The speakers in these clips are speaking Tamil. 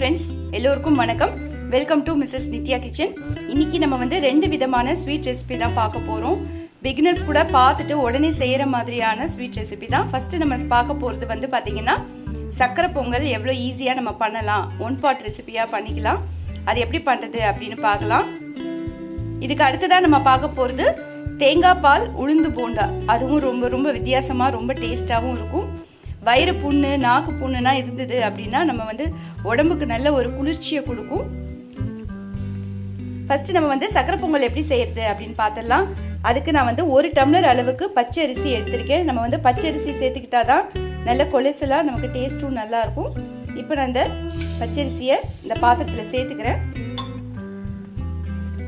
ஃப்ரெண்ட்ஸ் எல்லோருக்கும் வணக்கம். Welcome to Mrs Nithya kitchen இன்னைக்கு நம்ம வந்து ரெண்டு விதமான ஸ்வீட் ரெசிபி தான் பார்க்க போகிறோம் பிகினர்ஸ் கூட பார்த்துட்டு உடனே செய்கிற மாதிரியான ஸ்வீட் ரெசிபி தான். ஃபஸ்ட்டு நம்ம பார்க்க போகிறது வந்து பார்த்திங்கன்னா சக்கரை பொங்கல் எவ்வளோ ஈஸியாக நம்ம பண்ணலாம். ஒன் பாட் ரெசிபியாக பண்ணிக்கலாம். அது எப்படி பண்ணுறது அப்படின்னு பார்க்கலாம். இதுக்கு அடுத்ததாக நம்ம பார்க்க போகிறது தேங்காய் பால் உளுந்து போண்டா. அதுவும் ரொம்ப ரொம்ப வித்தியாசமாக ரொம்ப டேஸ்ட்டாகவும் இருக்கும். வயிறு புண்ணு நாக்கு புண்ணுனா இருந்தது அப்படின்னா நம்ம வந்து உடம்புக்கு நல்ல ஒரு குளிர்ச்சியை கொடுக்கும். ஃபஸ்ட்டு நம்ம வந்து சக்கரை பொங்கல் எப்படி செய்யறது அப்படின்னு பார்த்துடலாம். அதுக்கு நான் வந்து ஒரு டம்ளர் அளவுக்கு பச்சை அரிசி எடுத்திருக்கேன். நம்ம வந்து பச்சை அரிசி சேர்த்துக்கிட்டா தான் நல்ல கொலசலாக நமக்கு டேஸ்ட்டும் நல்லாயிருக்கும். இப்போ நான் இந்த பச்சரிசியை இந்த பாத்திரத்தில் சேர்த்துக்கிறேன்.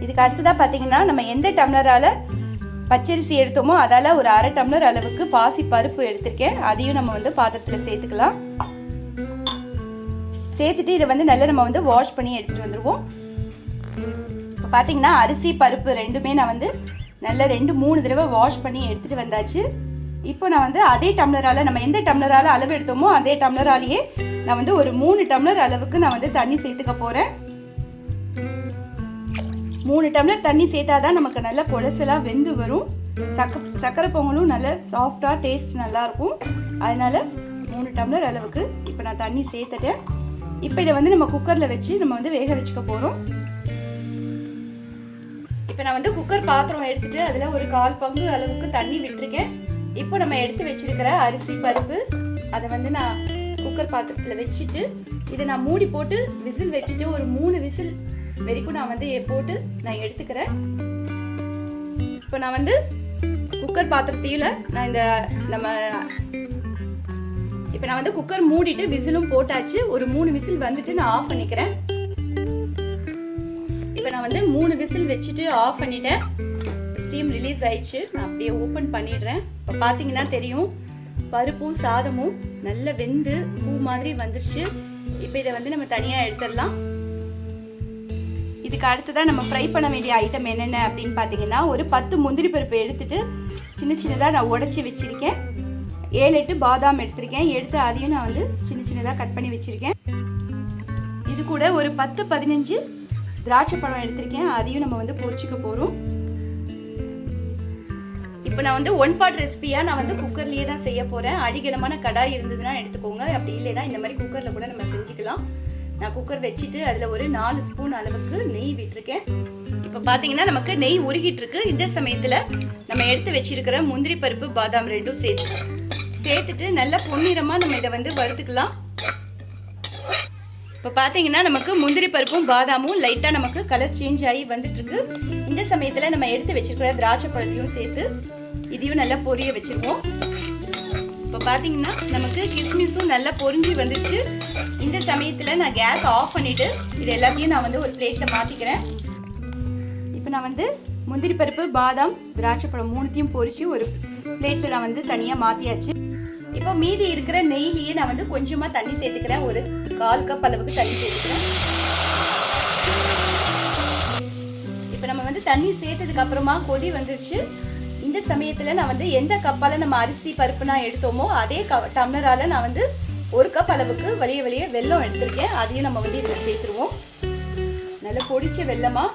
இதுக்கு அடுத்ததாக பார்த்தீங்கன்னா நம்ம எந்த டம்ளரால் பச்சரிசி எடுத்தோமோ அதால் ஒரு அரை டம்ளர் அளவுக்கு பாசி பருப்பு எடுத்திருக்கேன். அதையும் நம்ம வந்து பாத்திரத்தில் சேர்த்துக்கலாம். சேர்த்துட்டு இதை வந்து நல்லா நம்ம வந்து வாஷ் பண்ணி எடுத்துகிட்டு வந்துடுவோம் இப்போ பார்த்தீங்கன்னா அரிசி பருப்பு ரெண்டுமே நான் வந்து நல்லா ரெண்டு மூணு தடவை வாஷ் பண்ணி எடுத்துகிட்டு வந்தாச்சு. இப்போ நான் வந்து அதே டம்ளரால் நம்ம எந்த டம்ளரால் அளவு எடுத்தோமோ அதே டம்ளராலேயே நான் வந்து ஒரு மூணு டம்ளர் அளவுக்கு நான் வந்து தண்ணி சேர்த்துக்க போகிறேன் மூணு டம்ளர் தண்ணி சேர்த்தாதான் நமக்கு நல்ல கொலசலாக வெந்து வரும். சக்க சக்கரை பொங்கலும் நல்ல சாஃப்டாக டேஸ்ட் நல்லாயிருக்கும் அதனால் மூணு டம்ளர் அளவுக்கு இப்போ நான் தண்ணி சேர்த்துட்டேன். இப்போ இதை வந்து நம்ம குக்கரில் வச்சு நம்ம வந்து வேக வச்சுக்க போகிறோம் இப்போ நான் வந்து குக்கர் பாத்திரம் எடுத்துட்டு அதில் ஒரு கால் பங்கு அளவுக்கு தண்ணி விட்டுருக்கேன். இப்போ நம்ம எடுத்து வச்சிருக்கிற அரிசி பருப்பு அதை வந்து நான் குக்கர் பாத்திரத்தில் வச்சுட்டு இதை நான் மூடி போட்டு விசில் வச்சுட்டு ஒரு மூணு விசில் வரைக்கும் நான் வந்து போட்டு நான் எடுத்துக்கிறேன். இப்போ நான் வந்து குக்கர் பாத்திரத்தில் நான் இந்த நம்ம இப்போ நான் வந்து குக்கர் மூடிட்டு விசிலும் போட்டாச்சு. ஒரு மூணு விசில் வந்துட்டு நான் ஆஃப் பண்ணிக்கிறேன். இப்போ நான் வந்து மூணு விசில் வச்சுட்டு ஆஃப் பண்ணிட்டேன். ஸ்டீம் ரிலீஸ் ஆயிடுச்சு. நான் அப்படியே ஓப்பன் பண்ணிடுறேன். இப்போ பார்த்தீங்கன்னா தெரியும் பருப்பும் சாதமும் நல்ல வெந்து பூ மாதிரி வந்துருச்சு. இப்போ இதை வந்து நம்ம தனியாக எடுத்துடலாம். இதுக்கு அடுத்ததாக நம்ம ஃப்ரை பண்ண வேண்டிய ஐட்டம் என்னென்ன அப்படின்னு பார்த்தீங்கன்னா ஒரு பத்து முந்திரி பருப்பு எடுத்துட்டு சின்ன சின்னதாக நான் உடச்சி வச்சுருக்கேன். ஏழு எட்டு பாதாம் எடுத்திருக்கேன். எடுத்து அதையும் நான் வந்து சின்ன சின்னதாக கட் பண்ணி வச்சுருக்கேன். இது கூட ஒரு பத்து பதினஞ்சு திராட்சை பழம் எடுத்திருக்கேன். அதையும் நம்ம வந்து பொரிச்சுக்க போகிறோம் இப்போ நான் வந்து ஒன் பாட் ரெசிபியாக நான் வந்து குக்கர்லேயே தான் செய்ய போகிறேன் அடிகனமான கடாய் இருந்ததுன்னா எடுத்துக்கோங்க. அப்படி இல்லைன்னா இந்த மாதிரி குக்கரில் கூட நம்ம செஞ்சுக்கலாம். நான் குக்கர் வச்சுட்டு அதில் ஒரு நாலு ஸ்பூன் அளவுக்கு நெய் விட்டுருக்கேன். இப்போ பார்த்தீங்கன்னா நமக்கு நெய் உருகிட்டு இருக்கு இந்த சமயத்தில் நம்ம எடுத்து வச்சிருக்கிற முந்திரி பருப்பு பாதாம் ரெண்டும் சேர்த்து சேர்த்துட்டு நல்லா பொன்னிறமாக நம்ம இதை வந்து வறுத்துக்கலாம். இப்போ பார்த்தீங்கன்னா நமக்கு முந்திரி பருப்பும் பாதாமும் லைட்டாக நமக்கு கலர் சேஞ்ச் ஆகி வந்துட்டுருக்கு. இந்த சமயத்தில் நம்ம எடுத்து வச்சிருக்கிற திராட்சை பழத்தையும் சேர்த்து இதையும் நல்லா பொரிய வச்சுருவோம். இப்போ பார்த்தீங்கன்னா நமக்கு கிஸ்மிஸும் நல்லா பொரிஞ்சு வந்துச்சு இந்த சமயத்தில் நான் கேஸ் ஆஃப் பண்ணிவிட்டு இது எல்லாத்தையும் நான் வந்து ஒரு பிளேட்டில் மாற்றிக்கிறேன் இப்போ நான் வந்து முந்திரி பருப்பு பாதாம் திராட்சை பழம் மூணுத்தையும் பொறிச்சு ஒரு பிளேட்டில் நான் வந்து தனியாக மாற்றியாச்சு இப்போ மீதி இருக்கிற நெய்லியே நான் வந்து கொஞ்சமாக தண்ணி சேர்த்துக்கிறேன். ஒரு கால் கப் அளவுக்கு தண்ணி சேர்த்துக்கிறேன். இப்போ நம்ம வந்து தண்ணி சேர்த்ததுக்கு அப்புறமா கொதி வந்துருச்சு. இந்த சமயத்தில் நான் வந்து எந்த கப்பால் நம்ம அரிசி பருப்பு நான் எடுத்தோமோ அதே க டம்ளரால் நான் வந்து ஒரு கப் அளவுக்கு வலிய வலிய வெல்லம் எடுத்திருக்கேன். அதையும் நம்ம வந்து இதில் சேர்த்துருவோம். நல்லா பொடிச்ச வெல்லமாக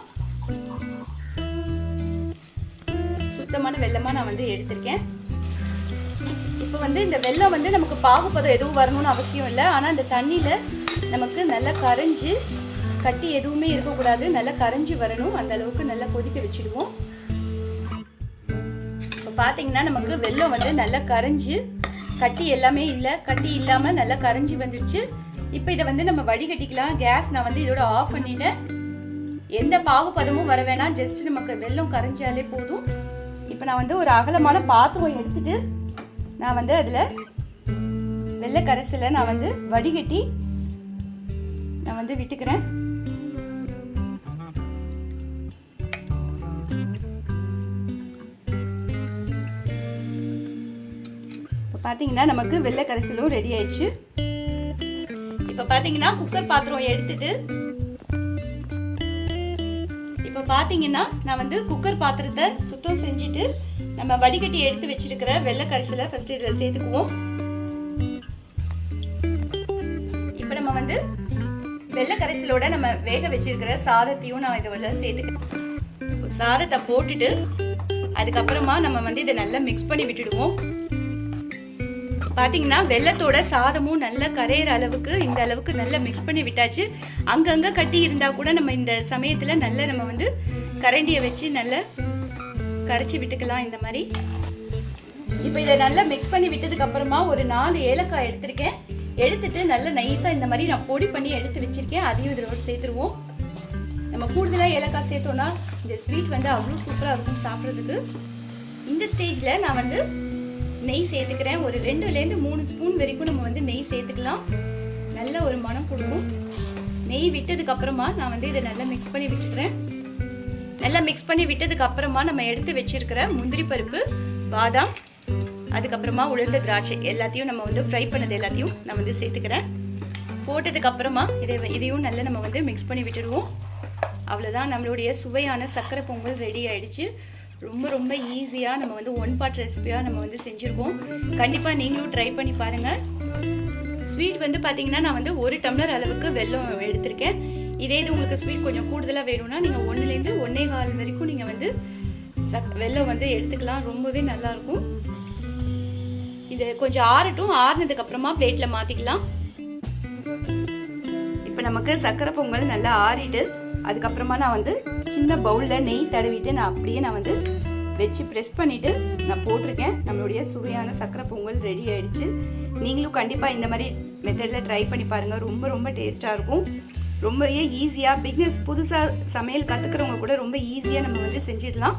சுத்தமான வெல்லமாக நான் வந்து எடுத்திருக்கேன். இப்போ வந்து இந்த வெல்லம் வந்து நமக்கு பாகுபதம் எதுவும் வரணும்னு அவசியம் இல்லை. ஆனால் இந்த தண்ணியில் நமக்கு நல்லா கரைஞ்சி கட்டி எதுவுமே இருக்கக்கூடாது. நல்லா கரைஞ்சி வரணும். அந்த அளவுக்கு நல்லா கொதிக்க வச்சுடுவோம். பார்த்தீங்கன்னா நமக்கு வெள்ளம் வந்து நல்லா கரைஞ்சி கட்டி எல்லாமே இல்லை கட்டி இல்லாமல் நல்லா கரைஞ்சி வந்துடுச்சு இப்போ இதை வந்து நம்ம வடிகட்டிக்கலாம். கேஸ் நான் வந்து இதோட ஆஃப் பண்ணிட்டேன். எந்த பாகுபதமும் வர வேணாம். ஜஸ்ட் நமக்கு வெள்ளம் கரைஞ்சாலே போதும். இப்போ நான் வந்து ஒரு அகலமான பாத்திரம் எடுத்துட்டு நான் வந்து அதில் வெள்ளை கரைசலை நான் வந்து வடிகட்டி நான் வந்து விட்டுக்கிறேன். பார்த்தீங்கன்னா நமக்கு வெள்ளை கரைசலும் ரெடி ஆயிடுச்சு. இப்போ பார்த்தீங்கன்னா குக்கர் பாத்திரம் எடுத்துட்டு இப்போ பார்த்தீங்கன்னா நான் வந்து குக்கர் பாத்திரத்தை சுத்தம் செஞ்சுட்டு நம்ம வடிகட்டி எடுத்து வச்சிருக்கிற வெள்ளை கரைசலை ஃபர்ஸ்ட் இதில் சேர்த்துக்குவோம். இப்போ நம்ம வந்து வெள்ளை கரைசலோட நம்ம வேக வச்சிருக்கிற சாதத்தையும் நான் இதில் சேர்த்துக்கிறேன். சாதத்தை போட்டுட்டு அதுக்கப்புறமா நம்ம வந்து இதை நல்லா மிக்ஸ் பண்ணி விட்டுடுவோம். பார்த்தீங்கன்னா வெள்ளத்தோட சாதமும் நல்லா கரையிற அளவுக்கு இந்த அளவுக்கு நல்லா மிக்ஸ் பண்ணி விட்டாச்சு. அங்கங்கே கட்டி இருந்தால் கூட நம்ம இந்த சமயத்தில் நல்லா நம்ம வந்து கரண்டியை வச்சு நல்லா கரைச்சி விட்டுக்கலாம் இந்த மாதிரி. இப்போ இதை நல்லா மிக்ஸ் பண்ணி விட்டதுக்கு அப்புறமா ஒரு நாலு ஏலக்காய் எடுத்திருக்கேன். எடுத்துட்டு நல்லா நைஸாக இந்த மாதிரி நான் பொடி பண்ணி எடுத்து வச்சிருக்கேன். அதையும் இதோட சேர்த்துருவோம். நம்ம கூடுதலாக ஏலக்காய் சேர்த்தோன்னா இந்த ஸ்வீட் வந்து அவ்வளோ சூப்பராக இருக்கும் சாப்பிட்றதுக்கு. இந்த ஸ்டேஜில் நான் வந்து நெய் சேர்த்துக்கிறேன். ஒரு ரெண்டுலேருந்து மூணு ஸ்பூன் வரைக்கும் நம்ம வந்து நெய் சேர்த்துக்கலாம். நல்ல ஒரு மனம் கொடுக்கும். நெய் விட்டதுக்கு அப்புறமா நான் வந்து இதை நல்லா மிக்ஸ் பண்ணி விட்டுக்கிறேன். நல்லா மிக்ஸ் பண்ணி விட்டதுக்கு அப்புறமா நம்ம எடுத்து வச்சிருக்கிற முந்திரி பருப்பு பாதாம் அதுக்கப்புறமா உளுந்த திராட்சை எல்லாத்தையும் நம்ம வந்து ஃப்ரை பண்ணது எல்லாத்தையும் நான் வந்து சேர்த்துக்கிறேன். போட்டதுக்கு அப்புறமா இதை இதையும் நல்லா நம்ம வந்து மிக்ஸ் பண்ணி விட்டுடுவோம். அவ்வளோதான் நம்மளுடைய சுவையான சக்கரை பொங்கல் ரெடி ஆயிடுச்சு. ரொம்ப ரொம்ப ஈஸியாக நம்ம வந்து ஒன் பார்ட் ரெசிபியாக நம்ம வந்து செஞ்சுருக்கோம். கண்டிப்பாக நீங்களும் ட்ரை பண்ணி பாருங்கள் ஸ்வீட் வந்து பார்த்தீங்கன்னா நான் வந்து ஒரு டம்ளர் அளவுக்கு வெல்லம் எடுத்திருக்கேன். இதே இது உங்களுக்கு ஸ்வீட் கொஞ்சம் கூடுதலாக வேணும்னா நீங்கள் ஒன்றுலேருந்து ஒன்றே கால் வரைக்கும் நீங்கள் வந்து சக் வெல்லம் வந்து எடுத்துக்கலாம். ரொம்பவே நல்லாயிருக்கும் இது கொஞ்சம் ஆறட்டும். ஆறுனதுக்கு அப்புறமா பிளேட்டில் மாற்றிக்கலாம் இப்போ நமக்கு சக்கரை பொங்கல் நல்லா ஆறிட்டு அதுக்கப்புறமா நான் வந்து சின்ன பவுலில் நெய் தடவிட்டு நான் அப்படியே நான் வந்து வச்சு ப்ரெஸ் பண்ணிவிட்டு நான் போட்டிருக்கேன். நம்மளுடைய சுவையான சக்கரை பொங்கல் ரெடி ஆகிடுச்சு நீங்களும் கண்டிப்பாக இந்த மாதிரி மெத்தடில் ட்ரை பண்ணி பாருங்கள் ரொம்ப ரொம்ப டேஸ்ட்டாக இருக்கும். ரொம்பவே ஈஸியாக பிக்னஸ் புதுசாக சமையல் கற்றுக்கிறவங்க கூட ரொம்ப ஈஸியாக நம்ம வந்து செஞ்சிடலாம்.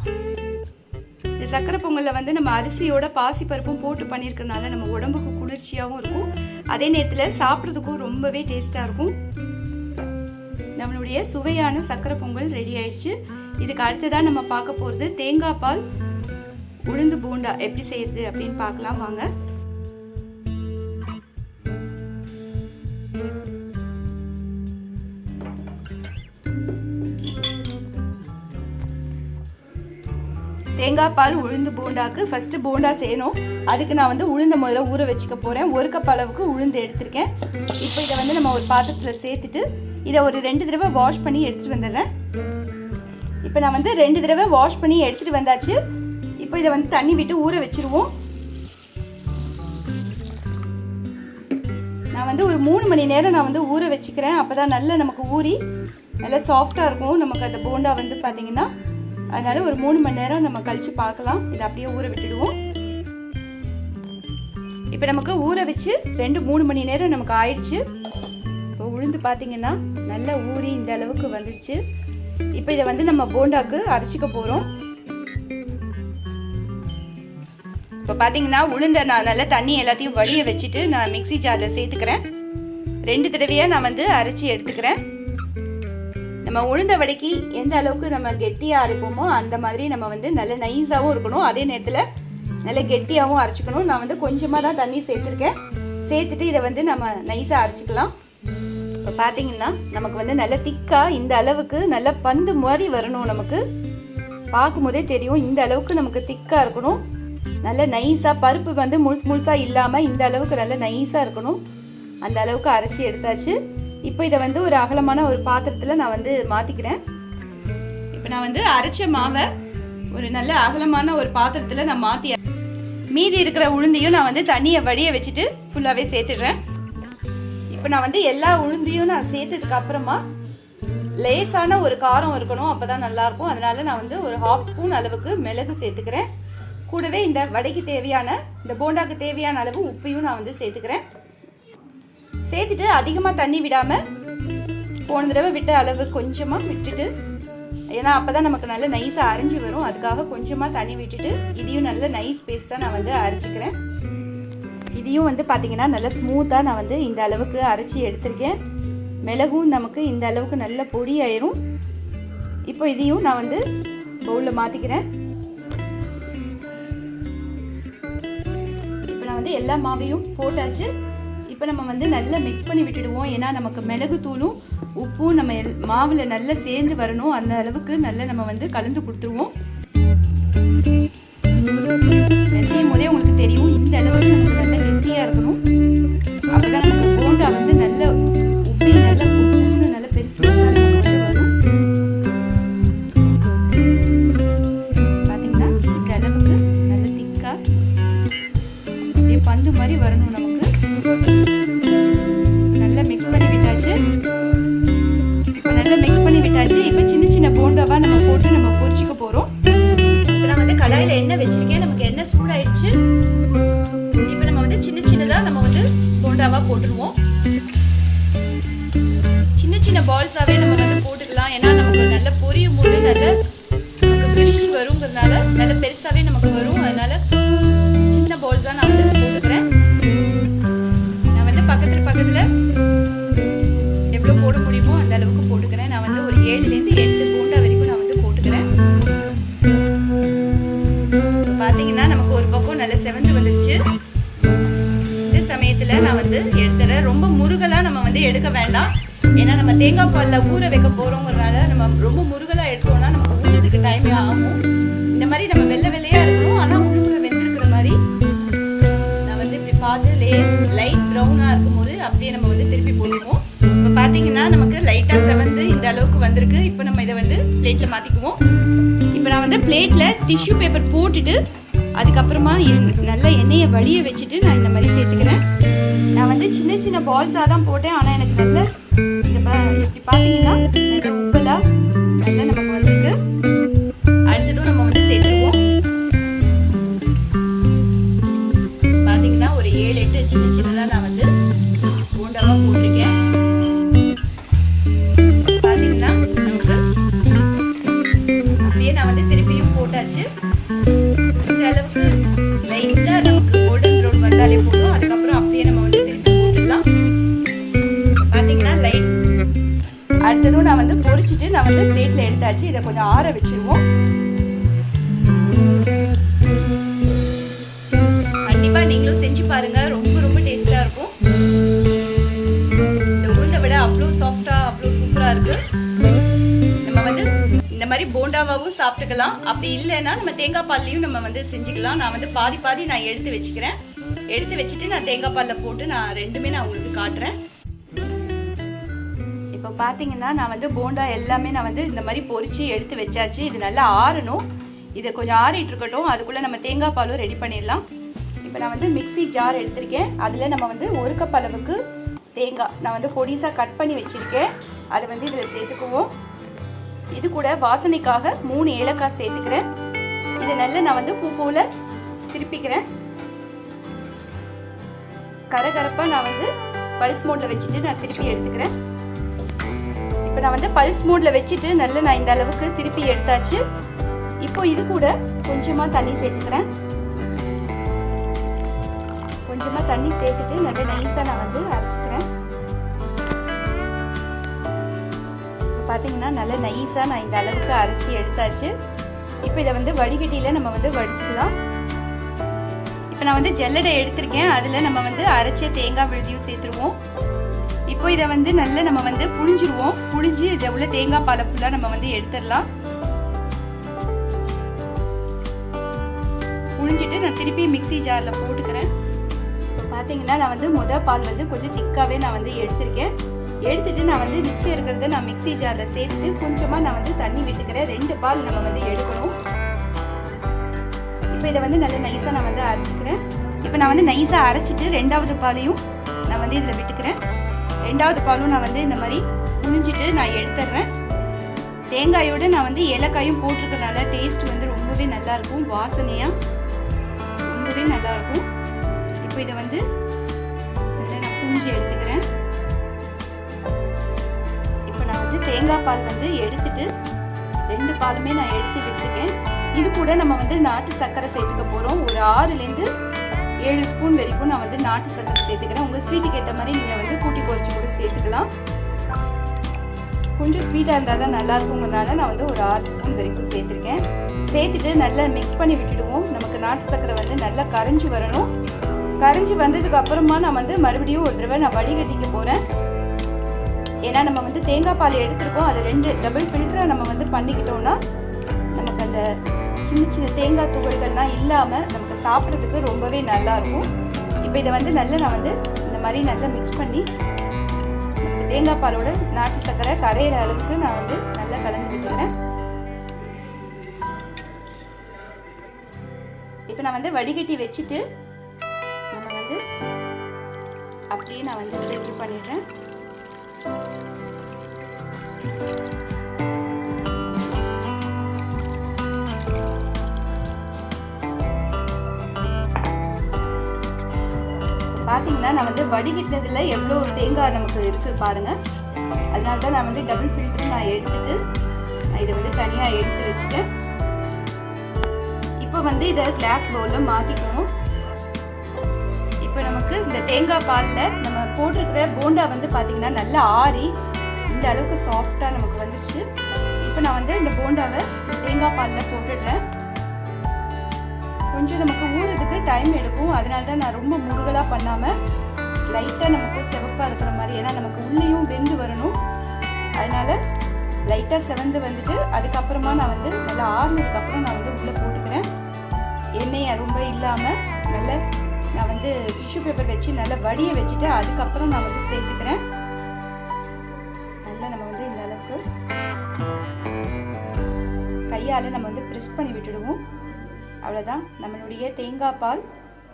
இந்த சக்கரை பொங்கலில் வந்து நம்ம அரிசியோட பாசி பருப்பும் போட்டு பண்ணியிருக்கனால நம்ம உடம்புக்கு குளிர்ச்சியாகவும் இருக்கும். அதே நேரத்தில் சாப்பிட்றதுக்கும் ரொம்பவே டேஸ்ட்டாக இருக்கும். நம்மளுடைய சுவையான சக்கரை பொங்கல் ரெடி ஆயிடுச்சு. இதுக்கு அடுத்ததாக நம்ம பார்க்க போகிறது தேங்காய் பால் உளுந்து பூண்டா எப்படி செய்யறது அப்படின்னு பார்க்கலாம் வாங்க. தேங்காய் பால் உளுந்து போண்டாக்கு ஃபஸ்ட்டு போண்டா செய்யணும். அதுக்கு நான் வந்து உளுந்த முதல்ல ஊற வச்சுக்க போகிறேன் ஒரு கப் அளவுக்கு உளுந்து எடுத்திருக்கேன். இப்போ இதை வந்து நம்ம ஒரு பாத்திரத்தில் சேர்த்துட்டு இதை ஒரு ரெண்டு தடவை வாஷ் பண்ணி எடுத்துகிட்டு வந்துடுறேன். இப்போ நான் வந்து ரெண்டு தடவை வாஷ் பண்ணி எடுத்துகிட்டு வந்தாச்சு. இப்போ இதை வந்து தண்ணி விட்டு ஊற வச்சுருவோம். நான் வந்து ஒரு மூணு மணி நேரம் நான் வந்து ஊற வச்சுக்கிறேன். அப்போ தான் நல்லா நமக்கு ஊறி நல்லா சாஃப்டாக இருக்கும். நமக்கு அந்த போண்டா வந்து பார்த்தீங்கன்னா அதனால ஒரு மூணு மணி நேரம் நம்ம கழித்து பார்க்கலாம். இதை அப்படியே ஊற விட்டுடுவோம். இப்போ நமக்கு ஊற வச்சு ரெண்டு மூணு மணி நேரம் நமக்கு ஆயிடுச்சு. உளுந்து பார்த்தீங்கன்னா நல்லா ஊறி இந்த அளவுக்கு வந்துடுச்சு இப்போ இதை வந்து நம்ம போண்டாக்கு அரைச்சிக்க போகிறோம் இப்போ பார்த்தீங்கன்னா உளுந்த நான் நல்லா தண்ணி எல்லாத்தையும் வடிய வச்சுட்டு நான் மிக்சி ஜாரில் சேர்த்துக்கிறேன். ரெண்டு தடவையாக நான் வந்து அரைச்சி எடுத்துக்கிறேன். நம்ம உளுந்த வடைக்கு எந்த அளவுக்கு நம்ம கெட்டியாக அரைப்போமோ அந்த மாதிரி நம்ம வந்து நல்ல நைஸாகவும் இருக்கணும். அதே நேரத்தில் நல்ல கெட்டியாகவும் அரைச்சிக்கணும். நான் வந்து கொஞ்சமாக தான் தண்ணி சேர்த்துருக்கேன். சேர்த்துட்டு இதை வந்து நம்ம நைஸாக அரைச்சிக்கலாம். இப்போ பார்த்தீங்கன்னா நமக்கு வந்து நல்ல திக்காக இந்த அளவுக்கு நல்ல பந்து மாதிரி வரணும் நமக்கு. பார்க்கும்போதே தெரியும் இந்த அளவுக்கு நமக்கு திக்காக இருக்கணும். நல்ல நைஸாக பருப்பு வந்து முழுசு முழுசாக இல்லாமல் இந்த அளவுக்கு நல்ல நைஸாக இருக்கணும். அந்த அளவுக்கு அரைச்சி எடுத்தாச்சு. இப்போ இதை வந்து ஒரு அகலமான ஒரு பாத்திரத்தில் நான் வந்து மாற்றிக்கிறேன் இப்போ நான் வந்து அரைச்ச மாவை ஒரு நல்ல அகலமான ஒரு பாத்திரத்தில் நான் மாற்றி மீதி இருக்கிற உளுந்தையும் நான் வந்து தண்ணியை வடிய வச்சுட்டு ஃபுல்லாகவே சேர்த்துடுறேன். இப்போ நான் வந்து எல்லா உளுந்தையும் நான் சேர்த்ததுக்கு அப்புறமா லேசான ஒரு காரம் இருக்கணும் அப்போ தான் நல்லாயிருக்கும் அதனால நான் வந்து ஒரு ஹாஃப் ஸ்பூன் அளவுக்கு மிளகு சேர்த்துக்கிறேன். கூடவே இந்த வடைக்கு தேவையான இந்த போண்டாக்கு தேவையான அளவு உப்பையும் நான் வந்து சேர்த்துக்கிறேன். சேர்த்துட்டு அதிகமாக தண்ணி விடாமல் போன தடவை விட்ட அளவு கொஞ்சமாக விட்டுட்டு ஏன்னா அப்போ தான் நமக்கு நல்ல நைஸாக அரைஞ்சி வரும். அதுக்காக கொஞ்சமாக தண்ணி விட்டுட்டு இதையும் நல்ல நைஸ் பேஸ்ட்டாக நான் வந்து அரைச்சிக்கிறேன். இதையும் வந்து பார்த்திங்கன்னா நல்லா ஸ்மூத்தாக நான் வந்து இந்த அளவுக்கு அரைச்சி எடுத்திருக்கேன். மிளகும் நமக்கு இந்த அளவுக்கு நல்ல பொடி ஆயிரும். இப்போ இதையும் நான் வந்து பவுலில் மாற்றிக்கிறேன் இப்போ நான் வந்து எல்லா மாவையும் போட்டாச்சு. இப்போ நம்ம வந்து நல்லா மிக்ஸ் பண்ணி விட்டுடுவோம். ஏன்னா நமக்கு மிளகு தூளும் உப்பும் நம்ம எல் மாவில் நல்லா சேர்ந்து வரணும். அந்த அளவுக்கு நல்லா நம்ம வந்து கலந்து கொடுத்துருவோம். செய்யும் போதே உங்களுக்கு தெரியும். இந்த அளவுக்கு போண்டாவா போட்டுருவோம். சின்ன சின்ன பால்ஸாவே நம்ம வந்து போட்டுக்கலாம். ஏன்னா நமக்கு நல்ல பொரியும் போது நல்ல நமக்கு பிரிஞ்சு வருங்கிறதுனால நல்ல பெருசாவே நமக்கு வரும். அதனால வேண்டாம். ஏன்னா நம்ம தேங்காய் பாலில் ஊற வைக்க போகிறோங்கிறனால நம்ம ரொம்ப முருகலாக எடுத்தோம்னா நமக்கு ஊறுறதுக்கு டைம் ஆகும். இந்த மாதிரி நம்ம வெள்ளை வெள்ளையாக இருக்கணும். ஆனால் உள்ளுக்குள்ள வெந்திருக்கிற மாதிரி நான் வந்து இப்படி பார்த்து லேஸ் லைட் ப்ரௌனாக இருக்கும்போது அப்படியே நம்ம வந்து திருப்பி போட்டுருவோம் இப்போ பார்த்தீங்கன்னா நமக்கு லைட்டாக செவந்து இந்த அளவுக்கு வந்திருக்கு. இப்போ நம்ம இதை வந்து பிளேட்டில் மாற்றிக்குவோம் இப்போ நான் வந்து பிளேட்டில் டிஷ்யூ பேப்பர் போட்டுட்டு அதுக்கப்புறமா இரு- நல்ல எண்ணெயை வடிய வச்சுட்டு நான் இந்த மாதிரி சேர்த்துக்கிறேன். நான் வந்து சின்ன சின்ன பால்ஸாக தான் போட்டேன். ஆனால் எனக்கு நல்ல இப்படி பார்த்தீங்கன்னா நல்ல உப்பலாக நமக்கு வந்திருக்கு. அடுத்ததும் நம்ம வந்து சேர்த்துருவோம் பார்த்தீங்கன்னா ஒரு ஏழு எட்டு சின்ன சின்னதாக நான் வந்து போண்டாவாக போட்டிருக்கேன். பார்த்தீங்கன்னா நமக்கு அப்படியே நான் வந்து திருப்பியும் போட்டாச்சு. இந்த அளவுக்கு லைட்டாக நமக்கு கோல்டன் ப்ரௌன் வந்தாலே போதும். அதுக்கப்புறம் அப்படியே நம்ம வந்து போட்டுடலாம் பார்த்தீங்கன்னா லைட் அடுத்ததும் நான் வந்து பொரிச்சிட்டு நான் வந்து பிளேட்டில் எடுத்தாச்சு. இதை கொஞ்சம் ஆற வச்சிருவோம். கண்டிப்பா நீங்களும் செஞ்சு பாருங்க. மாதிரி போண்டாவாவும் சாப்பிட்டுக்கலாம். அப்படி இல்லைன்னா நம்ம தேங்காய் பால்லையும் நம்ம வந்து செஞ்சுக்கலாம். நான் வந்து பாதி பாதி நான் எடுத்து வச்சுக்கிறேன். எடுத்து வச்சுட்டு நான் தேங்காய் பாலில் போட்டு நான் ரெண்டுமே நான் உங்களுக்கு காட்டுறேன். இப்போ பார்த்தீங்கன்னா நான் வந்து போண்டா எல்லாமே நான் வந்து இந்த மாதிரி பொறிச்சு எடுத்து வச்சாச்சு. இது நல்லா ஆறணும். இதை கொஞ்சம் ஆறிட்டு இருக்கட்டும். அதுக்குள்ளே நம்ம தேங்காய் பாலும் ரெடி பண்ணிடலாம். இப்போ நான் வந்து மிக்ஸி ஜார் எடுத்திருக்கேன். அதில் நம்ம வந்து ஒரு கப் அளவுக்கு தேங்காய் நான் வந்து பொடிசாக கட் பண்ணி வச்சுருக்கேன். அதை வந்து இதில் சேர்த்துக்குவோம். இது கூட வாசனைக்காக மூணு ஏலக்காய் சேர்த்துக்கிறேன். இதை நல்லா நான் வந்து பூ போல திருப்பிக்கிறேன். கரகரப்பாக நான் வந்து பல்ஸ் மோடில் வச்சுட்டு நான் திருப்பி எடுத்துக்கிறேன். இப்போ நான் வந்து பல்ஸ் மோட்ல வச்சுட்டு நல்லா நான் இந்த அளவுக்கு திருப்பி எடுத்தாச்சு. இப்போ இது கூட கொஞ்சமாக தண்ணி சேர்த்துக்கிறேன். கொஞ்சமாக தண்ணி சேர்த்துட்டு நல்லா நைஸாக நான் வந்து அரைச்சிக்கிறேன். பார்த்தீங்கன்னா நல்லா நைஸாக நான் இந்த அளவுக்கு அரைச்சி எடுத்தாச்சு. இப்போ இதை வந்து வடிகட்டியில் நம்ம வந்து வடிச்சுக்கலாம். இப்போ நான் வந்து ஜல்லடை எடுத்திருக்கேன். அதில் நம்ம வந்து அரைச்ச தேங்காய் விழுதியும் சேர்த்துருவோம். இப்போ இதை வந்து நல்லா நம்ம வந்து புழிஞ்சிருவோம். புழிஞ்சு இதை உள்ள தேங்காய் பாலை ஃபுல்லாக நம்ம வந்து எடுத்துடலாம். புழிஞ்சிட்டு நான் திருப்பி மிக்ஸி ஜாரில் போட்டுக்கிறேன். பார்த்தீங்கன்னா நான் வந்து முத பால் வந்து கொஞ்சம் திக்காகவே நான் வந்து எடுத்திருக்கேன். எடுத்துட்டு நான் வந்து மிச்சம் இருக்கிறத நான் மிக்ஸி ஜாரில் சேர்த்துட்டு கொஞ்சமாக நான் வந்து தண்ணி விட்டுக்கிறேன். ரெண்டு பால் நம்ம வந்து எடுக்கணும். இப்போ இதை வந்து நல்லா நைஸாக நான் வந்து அரைச்சிக்கிறேன். இப்போ நான் வந்து நைஸாக அரைச்சிட்டு ரெண்டாவது பாலையும் நான் வந்து இதில் விட்டுக்கிறேன். ரெண்டாவது பாலும் நான் வந்து இந்த மாதிரி புழிஞ்சிட்டு நான் எடுத்துடுறேன். தேங்காயோடு நான் வந்து ஏலக்காயும் போட்டிருக்கனால டேஸ்ட் வந்து ரொம்பவே நல்லாயிருக்கும் வாசனையாக ரொம்பவே நல்லாயிருக்கும் இப்போ இதை வந்து நல்லா நான் புழிஞ்சு எடுத்துக்கிறேன். வந்து தேங்காய் பால் வந்து எடுத்துட்டு ரெண்டு பாலுமே நான் எடுத்து விட்டுருக்கேன். இது கூட நம்ம வந்து நாட்டு சர்க்கரை சேர்த்துக்க போகிறோம் ஒரு ஆறுலேருந்து ஏழு ஸ்பூன் வரைக்கும் நான் வந்து நாட்டு சர்க்கரை சேர்த்துக்கிறேன். உங்கள் ஸ்வீட்டுக்கு ஏற்ற மாதிரி நீங்கள் வந்து கூட்டி குறைச்சி கூட சேர்த்துக்கலாம். கொஞ்சம் ஸ்வீட்டாக இருந்தால் தான் நல்லா இருக்குங்கிறதுனால நான் வந்து ஒரு ஆறு ஸ்பூன் வரைக்கும் சேர்த்துருக்கேன். சேர்த்துட்டு நல்லா மிக்ஸ் பண்ணி விட்டுடுவோம். நமக்கு நாட்டு சர்க்கரை வந்து நல்லா கரைஞ்சி வரணும். கரைஞ்சி வந்ததுக்கு அப்புறமா நான் வந்து மறுபடியும் ஒரு தடவை நான் வடிகட்டிக்க போகிறேன் ஏன்னா நம்ம வந்து தேங்காய் பால் எடுத்திருக்கோம். அதை ரெண்டு டபுள் ஃபில்டரை நம்ம வந்து பண்ணிக்கிட்டோம்னா நமக்கு அந்த சின்ன சின்ன தேங்காய் துகள்கள்லாம் இல்லாமல் நமக்கு சாப்பிட்றதுக்கு ரொம்பவே நல்லா இருக்கும். இப்போ இதை வந்து நல்லா நான் வந்து இந்த மாதிரி நல்லா மிக்ஸ் பண்ணி நமக்கு தேங்காய் பாலோட நாட்டு சர்க்கரை கரையிற அளவுக்கு நான் வந்து நல்லா கலந்து விட்டுறேன். இப்போ நான் வந்து வடிகட்டி வச்சுட்டு நம்ம வந்து அப்படியே நான் வந்து இது பண்ணிடுறேன். பார்த்தீங்கன்னா நான் வந்து வடிகட்டினதில் எவ்வளோ தேங்காய் நமக்கு இருக்குது பாருங்கள் அதனால தான் நான் வந்து டபுள் ஃபில்டர் நான் எடுத்துட்டு நான் இதை வந்து தனியாக எடுத்து வச்சுட்டேன் இப்போ வந்து இதை கிளாஸ் பவுலில் மாற்றிக்குவோம் இப்போ நமக்கு இந்த தேங்காய் பாலில் நம்ம போட்டிருக்கிற போண்டா வந்து பார்த்தீங்கன்னா நல்லா ஆறி இந்த அளவுக்கு சாஃப்டாக நமக்கு வந்துச்சு இப்போ நான் வந்து இந்த போண்டாவை தேங்காய் பாலில் போட்டுடுறேன். கொஞ்சம் நமக்கு ஊறதுக்கு டைம் எடுக்கும். அதனால தான் நான் ரொம்ப முருகலாக பண்ணாமல் லைட்டாக நமக்கு சிவப்பாக இருக்கிற மாதிரி ஏன்னா நமக்கு உள்ளேயும் வெந்து வரணும். அதனால் லைட்டாக செவந்து வந்துட்டு அதுக்கப்புறமா நான் வந்து நல்லா ஆறுனதுக்கப்புறம் நான் வந்து உள்ளே போட்டுக்கிறேன். எண்ணெய் ரொம்ப இல்லாமல் நல்ல நான் வந்து டிஷ்யூ பேப்பர் வச்சு நல்லா வடியை வச்சுட்டு அதுக்கப்புறம் நான் வந்து சேர்த்துக்கிறேன். நல்லா நம்ம வந்து இந்த அளவுக்கு கையால் நம்ம வந்து ப்ரெஸ் பண்ணி விட்டுடுவோம். அவ்வளோதான் நம்மளுடைய தேங்காய் பால்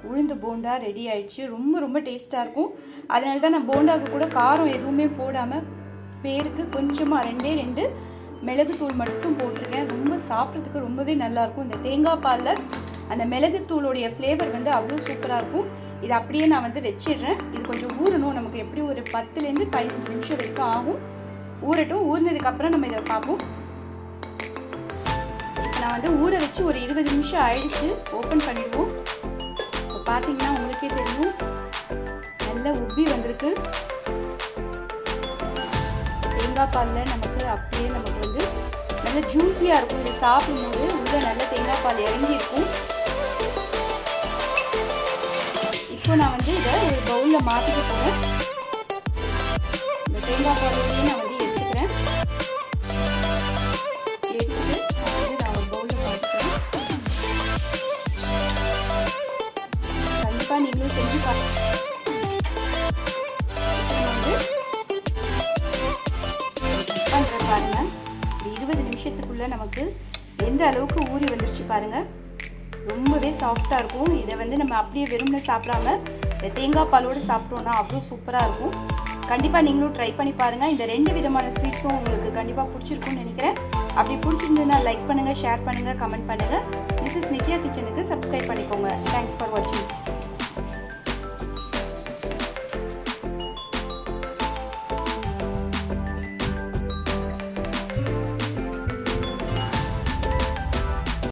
உளுந்து போண்டா ரெடி ஆயிடுச்சு. ரொம்ப ரொம்ப டேஸ்ட்டாக இருக்கும். அதனால தான் நான் போண்டாவுக்கு கூட காரம் எதுவுமே போடாமல் பேருக்கு கொஞ்சமாக ரெண்டே ரெண்டு மிளகுத்தூள் மட்டும் போட்டிருக்கேன். ரொம்ப சாப்பிட்றதுக்கு ரொம்பவே நல்லாயிருக்கும் இந்த தேங்காய் பாலில் அந்த மிளகுத்தூளுடைய ஃப்ளேவர் வந்து அவ்வளோ சூப்பராக இருக்கும். இது அப்படியே நான் வந்து வச்சிடுறேன். இது கொஞ்சம் ஊறணும். நமக்கு எப்படி ஒரு பத்துலேருந்து பதினஞ்சு நிமிஷம் வரைக்கும் ஆகும். ஊறட்டும். ஊறினதுக்கப்புறம் நம்ம இதை பார்ப்போம். நான் வந்து ஊற வச்சு ஒரு இருபது நிமிஷம் ஆயிடுச்சு. ஓப்பன் பண்ணிடுவோம். இப்போ பார்த்தீங்கன்னா உங்களுக்கே தெரியும். நல்ல உப்பி வந்திருக்கு. தேங்காய் பாலில் நமக்கு அப்படியே நமக்கு வந்து நல்ல ஜூஸியாக இருக்கும். இதை சாப்பிடும்போது உள்ள நல்ல தேங்காய் பால் இறங்கி இருக்கும் இப்போ நான் வந்து இதை ஒரு பவுலில் மாற்றிக்க போகிறேன் இந்த தேங்காய் பாலோடையே நான் வந்து எடுத்துக்கிறேன். எடுத்துட்டு நான் வந்து நான் ஒரு பவுலில் மாற்றிக்கிறேன் கண்டிப்பாக நீங்களும் செஞ்சு பாருங்க. நிமிஷத்துக்குள்ள நமக்கு எந்த அளவுக்கு ஊறி வந்துருச்சு பாருங்கள் ரொம்பவே சாஃப்டாக இருக்கும். இதை வந்து நம்ம அப்படியே வெறும்னு சாப்பிடாம இந்த தேங்காய் பாலோடு சாப்பிட்டோன்னா அவ்வளோ சூப்பராக இருக்கும். கண்டிப்பாக நீங்களும் ட்ரை பண்ணி பாருங்கள் இந்த ரெண்டு விதமான ஸ்வீட்ஸும் உங்களுக்கு கண்டிப்பாக பிடிச்சிருக்கும்னு நினைக்கிறேன். அப்படி பிடிச்சிருந்ததுன்னா லைக் பண்ணுங்கள் ஷேர் பண்ணுங்கள் கமெண்ட் பண்ணுங்கள் மிஸ்ஸஸ் நித்யா கிச்சனுக்கு சப்ஸ்கிரைப் பண்ணிக்கோங்க. தேங்க்ஸ் ஃபார் வாட்சிங்